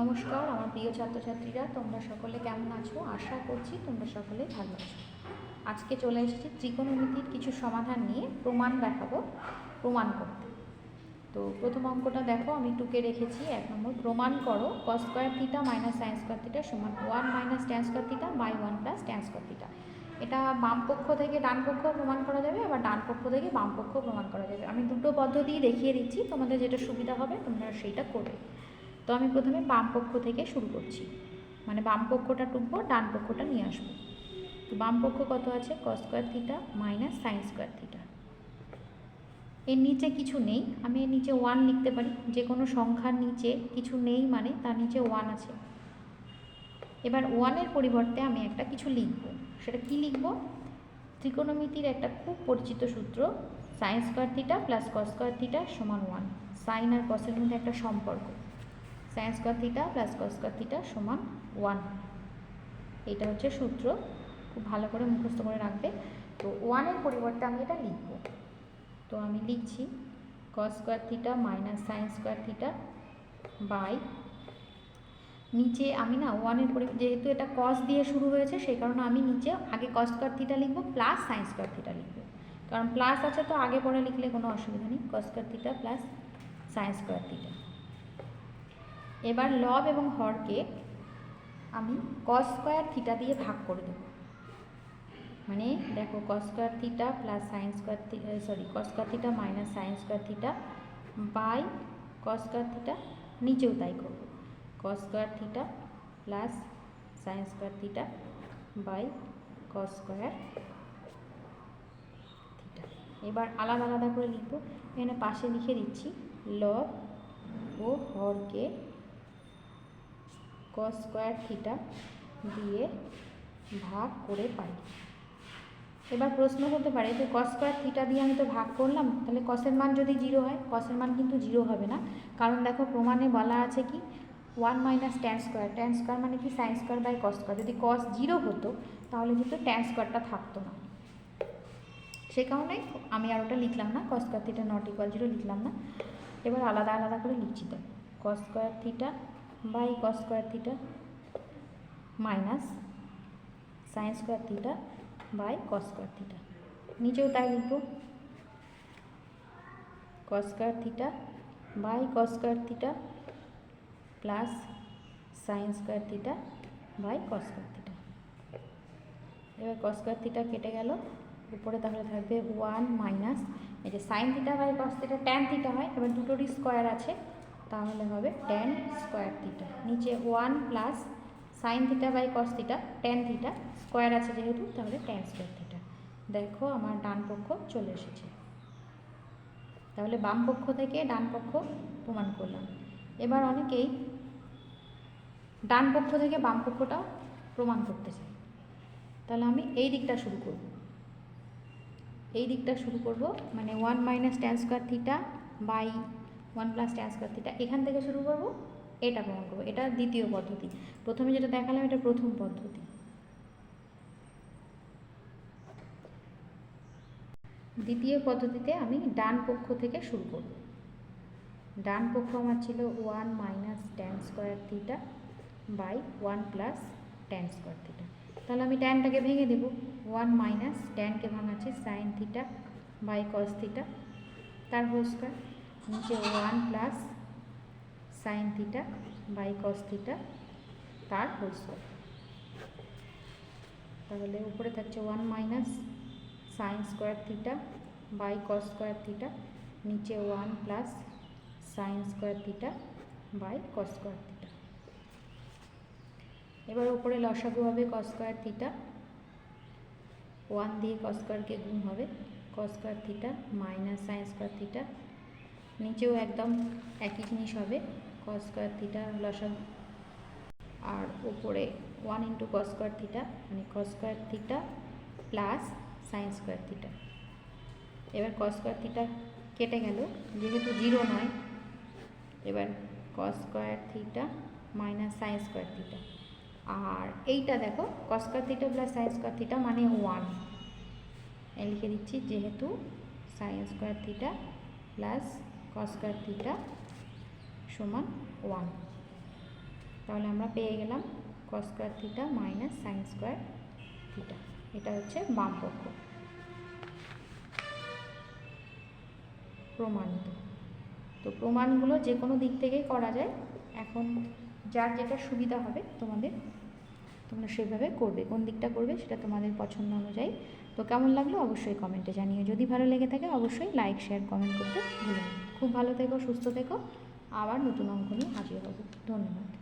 নমস্কার, আমার প্রিয় ছাত্রছাত্রীরা, তোমরা সকলে কেমন আছো? আশা করছি তোমরা সকলে ভালো আছো। আজকে চলে এসেছি ত্রিকোণমিতির কিছু সমাধান নিয়ে প্রমাণ দেখাবো, প্রমাণ করতে। তো প্রথম অঙ্কটা দেখো, আমি টুকে রেখেছি, এক নম্বর প্রমাণ করো cos square theta minus sin square theta সমান one minus tan square theta by one plus tan square theta এটা বাম পক্ষ থেকে ডান পক্ষ প্রমাণ করা যাবে, আবার ডান পক্ষ থেকে বাম পক্ষ প্রমাণ করা যাবে। আমি দুটো পদ্ধতি দেখিয়ে দিচ্ছি, তোমাদের যেটা সুবিধা হবে তোমরা সেইটা করবে। তো আমি প্রথমে বাম পক্ষ থেকে শুরু করছি। মানে বাম পক্ষটা টুকবো, ডান পক্ষটা নিয়ে আসব। তো বাম পক্ষ কত আছে? Cos square theta minus sin square theta এর নিচে কিছু নেই। আমি এর নিচে ওয়ান লিখতে পারি। যে কোনো সংখ্যার নিচে কিছু নেই মানে তার নিচে ওয়ান আছে। এবার ওয়ানের পরিবর্তে আমি একটা কিছু লিখব। সেটা কি লিখব? ত্রিকোণমিতির একটা খুব পরিচিত সূত্র sin square theta plus cos square theta সমান ওয়ান সাইন আর কসের মধ্যে একটা সম্পর্ক। Sin square theta plus cos square theta সমান ওয়ান এটা হচ্ছে সূত্র। খুব ভালো করে মুখস্থ করে রাখবে। তো ওয়ানের পরিবর্তে আমি এটা লিখব। তো আমি লিখছি cos square theta minus sin square theta by নিচে আমি না ওয়ানের পরি যেহেতু এটা কস দিয়ে শুরু হয়েছে, সেই কারণে আমি নিচে আগে কস স্কোয়ার থিটা লিখব প্লাস সাইন স্কোয়ার থিটা লিখব। কারণ প্লাস আছে তো আগে পরে লিখলে কোনো অসুবিধা নেই। Cos square theta plus sin square theta এবার লব এবং হরকে আমি কস স্কোয়ার থিটা দিয়ে ভাগ করে দেবো। মানে দেখো cos square theta plus sin square sorry cos square theta minus sin square theta by cos square theta নিচেও তাই করব। Cos square theta plus sin square theta by cos square theta এবার আলাদা আলাদা করে লিখব। এখানে পাশে লিখে দিচ্ছি, লব ও হরকে কস স্কোয়ার থিটা দিয়ে ভাগ করে পাই। এবার প্রশ্ন হতে পারে যে কস স্কোয়ার থিটা দিয়ে আমি তো ভাগ করলাম, তাহলে কসের মান যদি জিরো হয় কসের মান কিন্তু জিরো হবে না। কারণ দেখো, প্রমাণে বলা আছে কি one minus tan square tan square মানে কি sin square by cos square যদি কস জিরো হতো, তাহলে কিন্তু ট্যান স্কোয়ারটা থাকতো না। সে কারণে আমি আর ওটা লিখলাম না cos square theta not equal zero লিখলাম না। এবার আলাদা আলাদা করে লিখছি তো cos square theta by cos square theta minus sin square theta by cos square theta নিচেও তাই লিখব। Cos square theta by cos square theta plus sin square theta by cos square theta এবার কস স্কোয়ার থিটা কেটে গেল। উপরে তাহলে থাকবে one minus এই যে sin theta by cos theta tan theta হয়। এবার দুটোরই স্কোয়ার আছে। তাহলে হবে ট্যান স্কোয়ার থিটা নিচে one plus sin theta by cos theta tan theta square আছে যেহেতু, তাহলে ট্যান স্কোয়ার থিটা দেখো আমার ডান পক্ষ চলে এসেছে। তাহলে বাম পক্ষ থেকে ডান পক্ষ প্রমাণ করলাম। এবার অনেকেই ডান পক্ষ থেকে বাম পক্ষটা প্রমাণ করতে চাই। তাহলে আমি এই দিকটা শুরু করব। এই দিকটা শুরু করব মানে one minus tan square theta by one plus tan square theta এখান থেকে শুরু করব, এটা প্রমাণ করব, এটা দ্বিতীয় পদ্ধতি। প্রথমে যেটা দেখালাম, এটা প্রথম পদ্ধতি। দ্বিতীয় পদ্ধতিতে আমি ডান পক্ষ থেকে শুরু করব। ডান পক্ষ আমার ছিল one minus tan square theta by one plus tan square theta তাহলে আমি ট্যানটাকে ভেঙে দেবো। ওয়ান মাইনাস ট্যানকে ভাঙাচ্ছে sin theta by cos theta তার হোল স্কোয়ার নিচে one plus sin theta by cos theta তার হোল স্কোয়ার তাহলে উপরে থাকছে one minus sin square theta by cos square theta নিচে one plus sin square theta by cos square theta এবার উপরে লসাগু হবে কস স্কোয়ার থিটা ওয়ান দিয়ে কস স্কোয়ারকে গুণ হবে। Cos square theta minus sin square theta নিচেও একদম একই জিনিস হবে কস স্কোয়ার থিটা লসাগু। আর উপরে one into cos square theta মানে cos square theta plus sin square theta এবার কস স্কোয়ার থিটা কেটে গেল, যেহেতু জিরো নয়, এবার cos square theta minus sin square theta আর এইটা দেখো cos square theta plus sin square theta মানে ওয়ান লিখে দিচ্ছি, যেহেতু sin square theta plus cos square theta সমান ওয়ান তাহলে আমরা পেয়ে গেলাম cos square theta minus sin square theta এটা হচ্ছে বাম পক্ষ প্রমাণিত। তো প্রমাণগুলো যে কোনো দিক থেকেই করা যায়। এখন যার যেটা সুবিধা হবে তোমাদের, তোমরা সেভাবে করবে। কোন দিকটা করবে সেটা তোমাদের পছন্দ অনুযায়ী তো কেমন লাগল? অবশ্যই কমেন্টে জানিও। যদি ভালো লেগে থাকে, অবশ্যই লাইক শেয়ার কমেন্ট করতে ভুলো খুব ভালো থেকো, সুস্থ থেকো। আবার নতুন অঙ্ক নিয়ে হাজির হব। ধন্যবাদ।